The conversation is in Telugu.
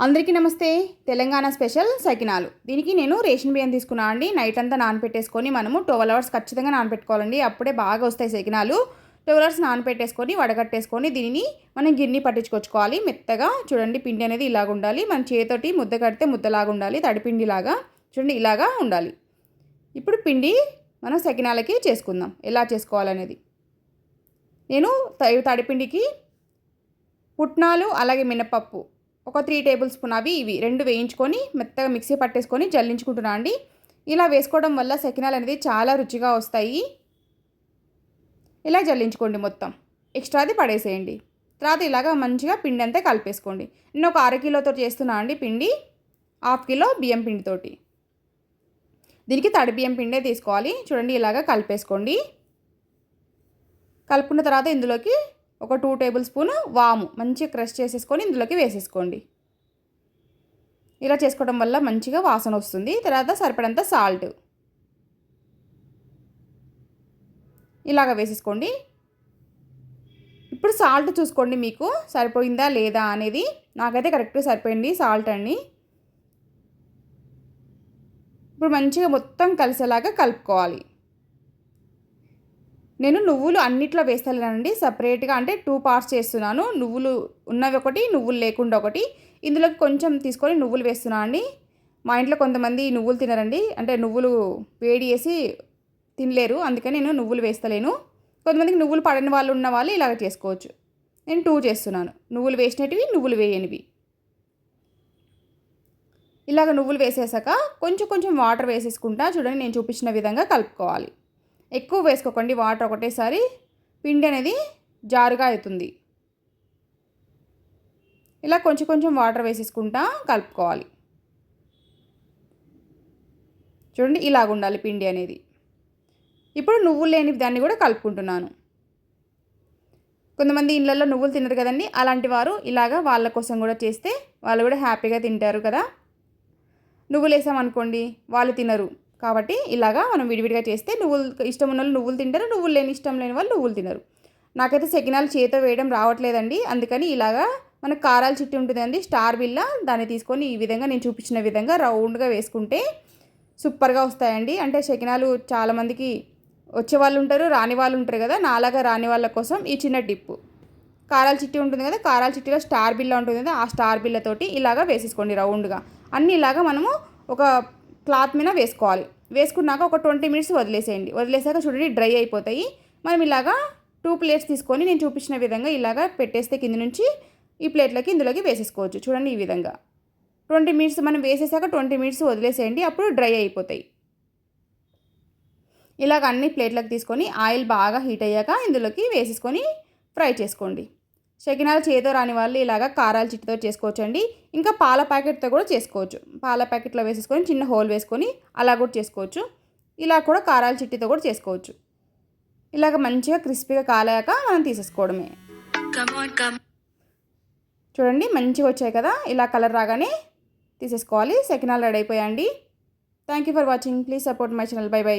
అందరికీ నమస్తే. తెలంగాణ స్పెషల్ సకినాలు. దీనికి నేను రేషన్ బియ్యం తీసుకున్నా అండి. నైట్ అంతా నానపెట్టేసుకొని మనము ట్వెల్వ్ అవర్స్ ఖచ్చితంగా నానపెట్టుకోవాలండి. అప్పుడే బాగా వస్తాయి సకినాలు. ట్వెల్వ్ అవర్స్ నానపెట్టేసుకొని వడగట్టేసుకొని దీనిని మనం గిన్నె పట్టించుకొచ్చుకోవాలి. మెత్తగా చూడండి పిండి అనేది ఇలాగ ఉండాలి. మన చేతోటి ముద్ద కడితే ముద్దలాగా ఉండాలి. తడిపిండిలాగా చూడండి ఇలాగా ఉండాలి. ఇప్పుడు పిండి మనం సకినాలకి చేసుకుందాం. ఎలా చేసుకోవాలనేది. నేను త- తడిపిండికి పుట్నాలు అలాగే మినపప్పు ఒక త్రీ టేబుల్ స్పూన్ అవి ఇవి రెండు వేయించుకొని మెత్తగా మిక్సీ పట్టేసుకొని జల్లించుకుంటున్నా అండి. ఇలా వేసుకోవడం వల్ల సకినాలు అనేది చాలా రుచిగా వస్తాయి. ఇలా జల్లించుకోండి మొత్తం. ఎక్స్ట్రాది పడేసేయండి. తర్వాత ఇలాగ మంచిగా పిండి అంతా కలిపేసుకోండి. నేను ఒక అర కిలోతో చేస్తున్నా అండి పిండి. హాఫ్ కిలో బియ్యం పిండితోటి దీనికి తడి బియ్యం పిండే తీసుకోవాలి. చూడండి ఇలాగ కలిపేసుకోండి. కలుపుకున్న తర్వాత ఇందులోకి ఒక టూ టేబుల్ స్పూన్ వాము మంచిగా క్రష్ చేసేసుకొని ఇందులోకి వేసేసుకోండి. ఇలా చేసుకోవడం వల్ల మంచిగా వాసన వస్తుంది. తర్వాత సరిపడంత సాల్ట్ ఇలాగ వేసేసుకోండి. ఇప్పుడు సాల్ట్ చూసుకోండి మీకు. సరిపోయిందా లేదా అనేది నాకైతే కరెక్ట్గా సరిపోయింది సాల్ట్ అండి ఇప్పుడు మంచిగా మొత్తం కలిసేలాగా కలుపుకోవాలి. నేను నువ్వులు అన్నిట్లో వేస్తానండి సపరేట్గా అంటే టూ పార్ట్స్ చేస్తున్నాను. నువ్వులు ఉన్నవి ఒకటి నువ్వులు లేకుండా ఒకటి. ఇందులోకి కొంచెం తీసుకొని నువ్వులు వేస్తున్నాను అండి. మా ఇంట్లో కొంతమంది నువ్వులు తినరండి. అంటే నువ్వులు వేడి చేసి తినలేరు. అందుకని నేను నువ్వులు వేస్తలేను. కొంతమందికి నువ్వులు పడని వాళ్ళు ఉన్న వాళ్ళు ఇలాగ చేసుకోవచ్చు. నేను టూ చేస్తున్నాను. నువ్వులు వేసినటివి నువ్వులు వేయనివి. ఇలాగ నువ్వులు వేసేసాక కొంచెం కొంచెం వాటర్ వేసేసుకుంటా. చూడండి నేను చూపించిన విధంగా కలుపుకోవాలి. ఎక్కువ వేసుకోకండి వాటర్ ఒకటేసారి పిండి అనేది జారుగా అవుతుంది. ఇలా కొంచెం కొంచెం వాటర్ వేసేసుకుంటా కలుపుకోవాలి. చూడండి ఇలాగ ఉండాలి పిండి అనేది. ఇప్పుడు నువ్వులు లేని దాన్ని కూడా కలుపుకుంటున్నాను. కొంతమంది ఇళ్ళల్లో నువ్వులు తినరు కదండి అలాంటి వారు ఇలాగా వాళ్ళ కోసం కూడా చేస్తే వాళ్ళు కూడా హ్యాపీగా తింటారు కదా. నువ్వులు వేసామనుకోండి వాళ్ళు తినరు. కాబట్టి ఇలాగా మనం విడివిడిగా చేస్తే నువ్వులు ఇష్టం ఉన్న వాళ్ళు నువ్వులు తింటారు నువ్వులు లేని ఇష్టం లేని వాళ్ళు నువ్వులు తినరు. నాకైతే సెకినాలు చేతో వేయడం రావట్లేదండి. అందుకని ఇలాగా మనకు కారాల చిట్టి ఉంటుందండి స్టార్ బిల్ల. దాన్ని తీసుకొని ఈ విధంగా నేను చూపించిన విధంగా రౌండ్గా వేసుకుంటే సూపర్గా వస్తాయండి. అంటే శకినాలు చాలామందికి వచ్చే వాళ్ళు ఉంటారు రాని వాళ్ళు ఉంటారు కదా. నాలాగా రాని వాళ్ళ కోసం ఈ చిన్న టిప్పు కారాల చిట్టి ఉంటుంది కదా కారాల చిట్టిలో స్టార్ బిల్ల ఉంటుంది కదా ఆ స్టార్ బిల్లతోటి ఇలాగా వేసేసుకోండి రౌండ్గా. అన్నీ ఇలాగా మనము ఒక క్లాత్ మీద వేసుకోవాలి. వేసుకున్నాక ఒక ట్వంటీ మినిట్స్ వదిలేసేయండి. వదిలేసాక చూడండి డ్రై అయిపోతాయి. మనం ఇలాగా టూ ప్లేట్స్ తీసుకొని నేను చూపించిన విధంగా ఇలాగా పెట్టేస్తే కింద నుంచి ఈ ప్లేట్లకి ఇందులోకి వేసేసుకోవచ్చు. చూడండి ఈ విధంగా. ట్వంటీ మినిట్స్ మనం వేసేసాక ట్వంటీ మినిట్స్ వదిలేసేయండి అప్పుడు డ్రై అయిపోతాయి. ఇలాగ అన్ని ప్లేట్లకు తీసుకొని ఆయిల్ బాగా హీట్ అయ్యాక ఇందులోకి వేసేసుకొని ఫ్రై చేసుకోండి. షకినాలు చేతో రాని వాళ్ళు ఇలాగ కారాల చిట్టుతో చేసుకోవచ్చు అండి ఇంకా పాల ప్యాకెట్తో కూడా చేసుకోవచ్చు. పాల ప్యాకెట్లో వేసేసుకొని చిన్న హోల్ వేసుకొని అలా కూడా చేసుకోవచ్చు. ఇలా కూడా కారాల చిట్టితో కూడా చేసుకోవచ్చు. ఇలాగ మంచిగా క్రిస్పీగా కాలాక మనం తీసేసుకోవడమే. చూడండి మంచిగా వచ్చాయి కదా. ఇలా కలర్ రాగానే తీసేసుకోవాలి. సెకినాలు రెడీ అయిపోయాయండి. Thank you for watching please support my channel bye bye